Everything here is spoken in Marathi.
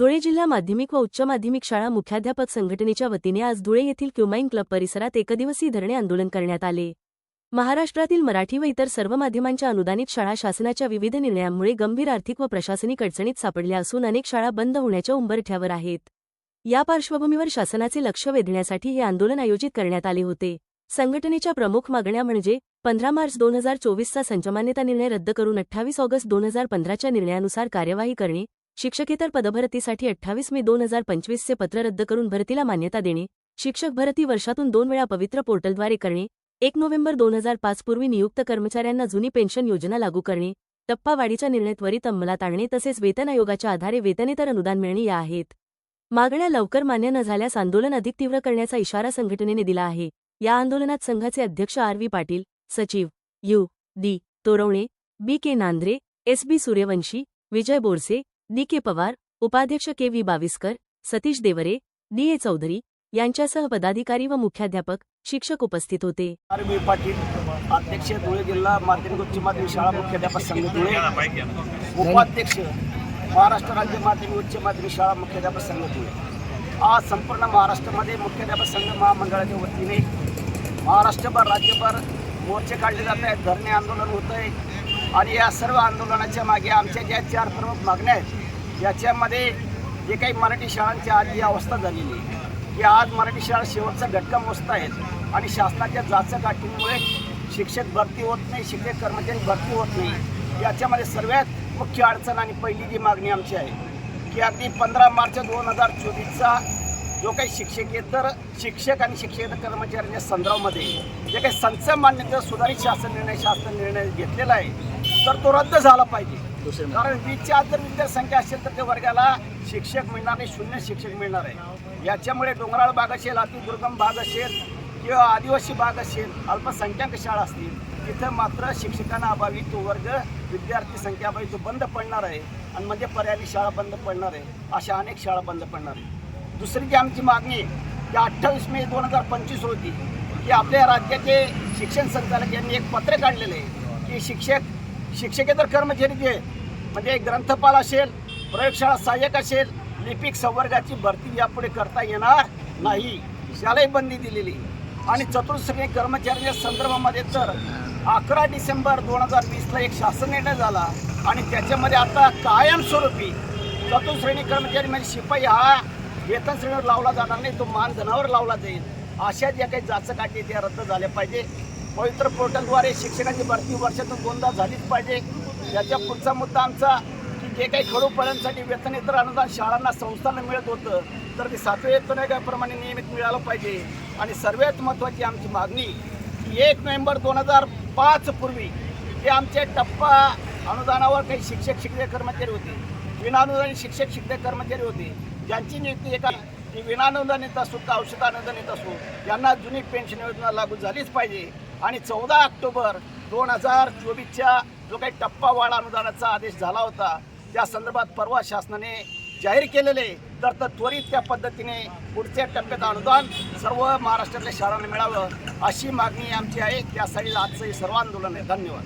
धुळे जिल्हा माध्यमिक व उच्च माध्यमिक शाळा मुख्याध्यापक संघटनेच्या वतीने आज धुळे येथील क्युमाईन क्लब परिसरात एकदिवसीय धरणे आंदोलन करण्यात आले. महाराष्ट्रातील मराठी व इतर सर्व माध्यमांच्या अनुदानित शाळा शासनाच्या विविध निर्णयांमुळे गंभीर आर्थिक व प्रशासनिक अडचणीत सापडल्या असून अनेक शाळा बंद होण्याच्या उंबरठ्यावर आहेत. या पार्श्वभूमीवर शासनाचे लक्ष वेधण्यासाठी हे आंदोलन आयोजित करण्यात आले होते. संघटनेच्या प्रमुख मागण्या म्हणजे पंधरा मार्च दोन हजार चोवीसचा संचमान्यता निर्णय रद्द करून अठ्ठावीस ऑगस्ट दोन हजार पंधराच्या निर्णयानुसार कार्यवाही करणे शिक्षकेतर पदभरतीसाठी अठ्ठावीस मे दोन हजार पंचवीसचे पत्र रद्द करून भरतीला मान्यता देणे शिक्षक भरती वर्षातून दोन वेळा पवित्र पोर्टलद्वारे करणे एक नोव्हेंबर दोन हजार पाच पूर्वी नियुक्त कर्मचाऱ्यांना जुनी पेन्शन योजना लागू करणे टप्पावाढीचा निर्णय त्वरित अंमलात आणणे तसेच वेतन आयोगाच्या आधारे वेतनेतर अनुदान मिळणे या आहेत. मागण्या लवकर मान्य न झाल्यास आंदोलन अधिक तीव्र करण्याचा इशारा संघटनेने दिला आहे. या आंदोलनात संघाचे अध्यक्ष आर व्ही पाटील सचिव U. D. Torvane B. K. Nandre S. B. Suryavanshi Vijay Borse D K Pawar उपाध्यक्ष K V Baviskar Satish Devare D A Chaudhari यांच्यासह पदाधिकारी व मुख्याध्यापक शिक्षक उपस्थित होते. पाटील अध्यक्ष धुळे जिल्हा माध्यमिक उच्च माध्यमिक शाळा मुख्याध्यापक संघ धुळे. उपाध्यक्ष महाराष्ट्र राज्य माध्यमिक उच्च माध्यमिक शाळा मुख्याध्यापक संघ धुळे. आज संपूर्ण महाराष्ट्रामध्ये मुख्याध्यापक संघ महामंडळाच्या वतीने महाराष्ट्रभर राज्यभर मोर्चे काढले जात आहेत. धरणे आंदोलन होत आहे आणि या सर्व आंदोलनाच्या मागे आमच्या ज्या चार प्रमुख मागण्या आहेत याच्यामध्ये जे काही मराठी शाळांची आज ही अवस्था झालेली आहे की आज मराठी शाळा शेवटचा घटका मोजत आहेत आणि शासनाच्या जाचक अटींमुळे शिक्षक भरती होत नाही शिक्षक कर्मचारी भरती होत नाही याच्यामध्ये सर्वात मुख्य अडचण आणि पहिली जी मागणी आमची आहे की अगदी पंधरा मार्च दोन हजार चोवीसचा जो काही शिक्षकेतर शिक्षक आणि शिक्षकेतर कर्मचाऱ्यांच्या संदर्भामध्ये जे काही संच मान्यता सुधारित शासन निर्णय शासन निर्णय घेतलेला आहे तर तो रद्द झाला पाहिजे. कारण वीसच्या आत जर विद्यार्थ्यांची असेल तर त्या वर्गाला शिक्षक मिळणार नाही शून्य शिक्षक मिळणार आहे. याच्यामुळे डोंगराळ भाग असेल अतिदुर्गम भाग असेल किंवा आदिवासी भाग असेल अल्पसंख्याक शाळा असतील तिथं मात्र शिक्षकांना अभावी तो वर्ग विद्यार्थी संख्या अभावी तो बंद पडणार आहे आणि म्हणजे पर्यायी शाळा बंद पडणार आहे अशा अनेक शाळा बंद पडणार आहे दुसरी जी आमची मागणी की अठ्ठावीस मे दोन हजार पंचवीस होती की आपल्या राज्याचे शिक्षण संचालक यांनी एक पत्र काढलेलं आहे की शिक्षक शिक्षकेतर कर्मचारी जे म्हणजे ग्रंथपाल असेल प्रयोगशाळा सहाय्यक असेल लिपिक संवर्गाची भरती यापुढे करता येणार नाही. शालाही बंदी दिलेली. आणि चतुर्श्रेणी कर्मचाऱ्यांच्या संदर्भामध्ये तर अकरा डिसेंबर दोन हजार वीसला एक शासन निर्णय झाला. आणि त्याच्यामध्ये आता कायमस्वरूपी चतुर्श्रेणी कर्मचारी म्हणजे शिपाई हा वेतन श्रेणीवर लावला जाणार नाही तो मानधनावर लावला जाईल. अशा ज्या काही जाचं त्या रद्द झाल्या पाहिजे. पवित्र पोर्टलद्वारे शिक्षकांची भरती वर्षातून दोनदा झालीच पाहिजे. याच्या पुढचा मुद्दा आमचा की जे काही खडूपर्यंतसाठी वेतन इतर अनुदान शाळांना संस्थांना मिळत होतं तर ते सातव्या वेतन आयोगाप्रमाणे नियमित मिळालं पाहिजे. आणि सर्वात महत्त्वाची आमची मागणी की एक नोव्हेंबर दोन हजार पाच पूर्वी जे आमचे टप्पा अनुदानावर काही शिक्षक शिक्षक कर्मचारी होते विनानुदानित शिक्षक शिक्षक कर्मचारी होते ज्यांची नियुक्ती एका ती विनानुदानित असो का औषध अनुदानित असो यांना जुनी पेन्शन योजना लागू झालीच पाहिजे. आणि चौदा ऑक्टोबर दोन हजार चोवीसच्या जो काही टप्पा वाढ अनुदानाचा आदेश झाला होता त्या संदर्भात परवा शासनाने जाहीर केलेले तर तर त्वरित त्या पद्धतीने पुढच्या टप्प्यात अनुदान सर्व महाराष्ट्रातल्या शाळांना मिळावं अशी मागणी आमची आहे. त्यासाठी आजचं हे सर्व आंदोलन आहे. धन्यवाद.